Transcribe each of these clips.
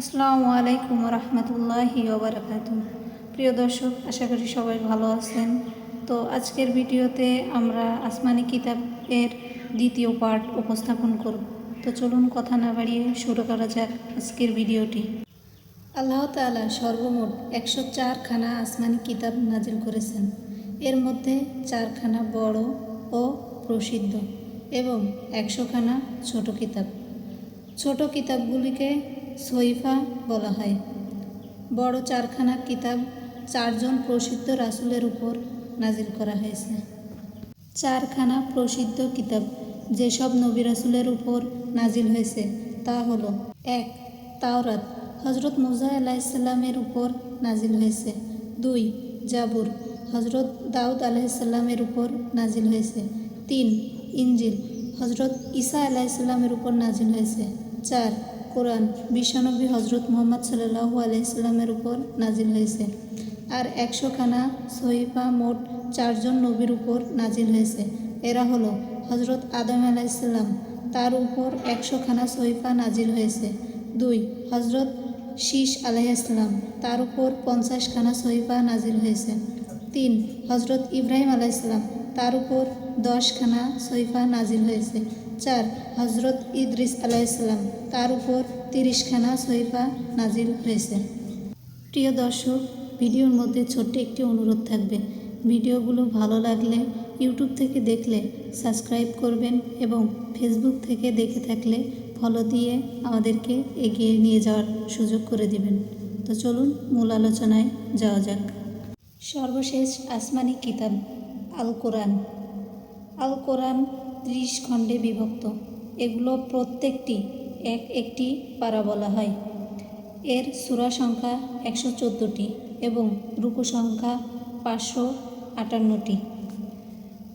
আসসালামু আলাইকুম রহমতুল্লাহি প্রিয় দর্শক, আশা করি সবাই ভালো আছেন। তো আজকের ভিডিওতে আমরা আসমানি কিতাবের দ্বিতীয় পার্ট উপস্থাপন করব। তো চলুন কথা না বাড়িয়ে শুরু করা যাক আজকের ভিডিওটি। আল্লাহ তাআলা সর্বমোট একশো চারখানা আসমানি কিতাব নাজিল করেছেন। এর মধ্যে চারখানা বড় ও প্রসিদ্ধ এবং একশোখানা ছোট কিতাব। ছোট কিতাবগুলিকে সইফা বলা হয়। বড় চারখানা কিতাব চারজন প্রসিদ্ধ রাসুলের উপর নাজিল করা হয়েছে। চারখানা প্রসিদ্ধ কিতাব যেসব নবী রাসুলের উপর নাজিল হয়েছে তা হলো এক, তাওরাত হজরত মুজা আলাইসাল্লামের উপর নাজিল হয়েছে। দুই, জাবুর হজরত দাউদ আলাইসাল্লামের উপর নাজিল হয়েছে। তিন ইঞ্জিল হজরত ঈসা আলাইসাল্লামের উপর নাজিল হয়েছে। চার কোরআন বিশ্বনবী হজরত মোহাম্মদ সাল্লাহু আলাইসাল্লামের উপর নাজিল হয়েছে। আর একশোখানা সহিফা মোট চারজন নবীর উপর নাজিল হয়েছে। এরা হলো হজরত আদম আলাইসাল্লাম তার উপর একশোখানা সহিফা নাজিল হয়েছে। দুই হজরত শীষ আলাইসাল্লাম তার উপর পঞ্চাশখানা সহিফা নাজিল হয়েছে। তিন হজরত ইব্রাহিম আলাইসাল্লাম তার উপর দশখানা সৈফা নাজিল হয়েছে। চার হজরত ইদ্রিস আলাইসাল্লাম তার উপর তিরিশখানা সৈফা নাজিল হয়েছে। প্রিয় দর্শক, ভিডিওর মধ্যে ছোট্ট একটি অনুরোধ থাকবে। ভিডিওগুলো ভালো লাগলে ইউটিউব থেকে দেখলে সাবস্ক্রাইব করবেন এবং ফেসবুক থেকে দেখে থাকলে ফলো দিয়ে আমাদেরকে এগিয়ে নিয়ে যাওয়ার সুযোগ করে দিবেন। তো চলুন মূল আলোচনায় যাওয়া যাক। সর্বশেষ আসমানি কিতাব আল কোরআন আল কোরআন ত্রিশ খণ্ডে বিভক্ত। এগুলো প্রত্যেকটি এক একটি পারা বলা হয়। এর সুরা সংখ্যা একশো চোদ্দোটি এবং রুকু সংখ্যা পাঁচশো আটান্নটি।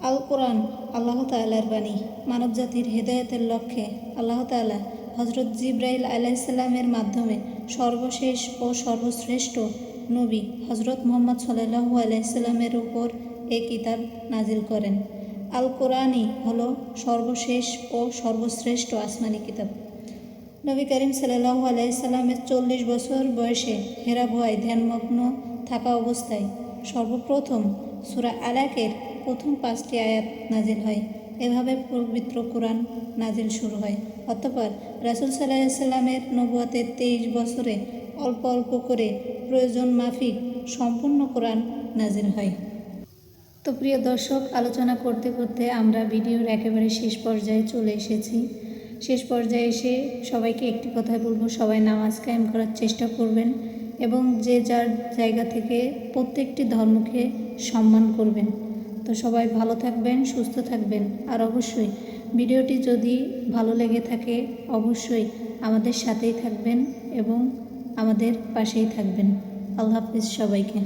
আল কোরআন আল্লাহ তাল্লার বাণী, মানবজাতির হেদায়তের লক্ষ্যে আল্লাহ তাল্লাহ হজরত জিব্রাইল আলাইসাল্লামের মাধ্যমে সর্বশেষ ও সর্বশ্রেষ্ঠ নবী হজরত মোহাম্মদ সাল্লাহু আলাইসাল্লামের উপর এ কিতাব নাজিল করেন। আল কোরআনই হল সর্বশেষ ও সর্বশ্রেষ্ঠ আসমানি কিতাব। নবী করিম সাল্লাহু আলাইসাল্লামের চল্লিশ বছর বয়সে হেরা ভয় ধ্যানমগ্ন থাকা অবস্থায় সর্বপ্রথম সুরা আলাকের প্রথম পাঁচটি আয়াত নাজিল হয়। এভাবে পবিত্র কোরআন নাজিল শুরু হয়। অতঃপর রাসুল সাল্লাহ সাল্লামের নবুয়াতের তেইশ বছরে অল্প অল্প করে প্রয়োজন মাফিক সম্পূর্ণ কোরআন নাজিল হয়। তো প্রিয় দর্শক, আলোচনা করতে করতে আমরা ভিডিওর একেবারে শেষ পর্যায়ে চলে এসেছি। শেষ পর্যায়ে এসে সবাইকে একটি কথাই বলব, সবাই নামাজ কায়েম করার চেষ্টা করবেন এবং যে যার জায়গা থেকে প্রত্যেকটি ধর্মকে সম্মান করবেন। তো সবাই ভালো থাকবেন, সুস্থ থাকবেন। আর অবশ্যই ভিডিওটি যদি ভালো লেগে থাকে, অবশ্যই আমাদের সাথেই থাকবেন এবং আমাদের পাশেই থাকবেন। আল্লাহ হাফিজ সবাইকে।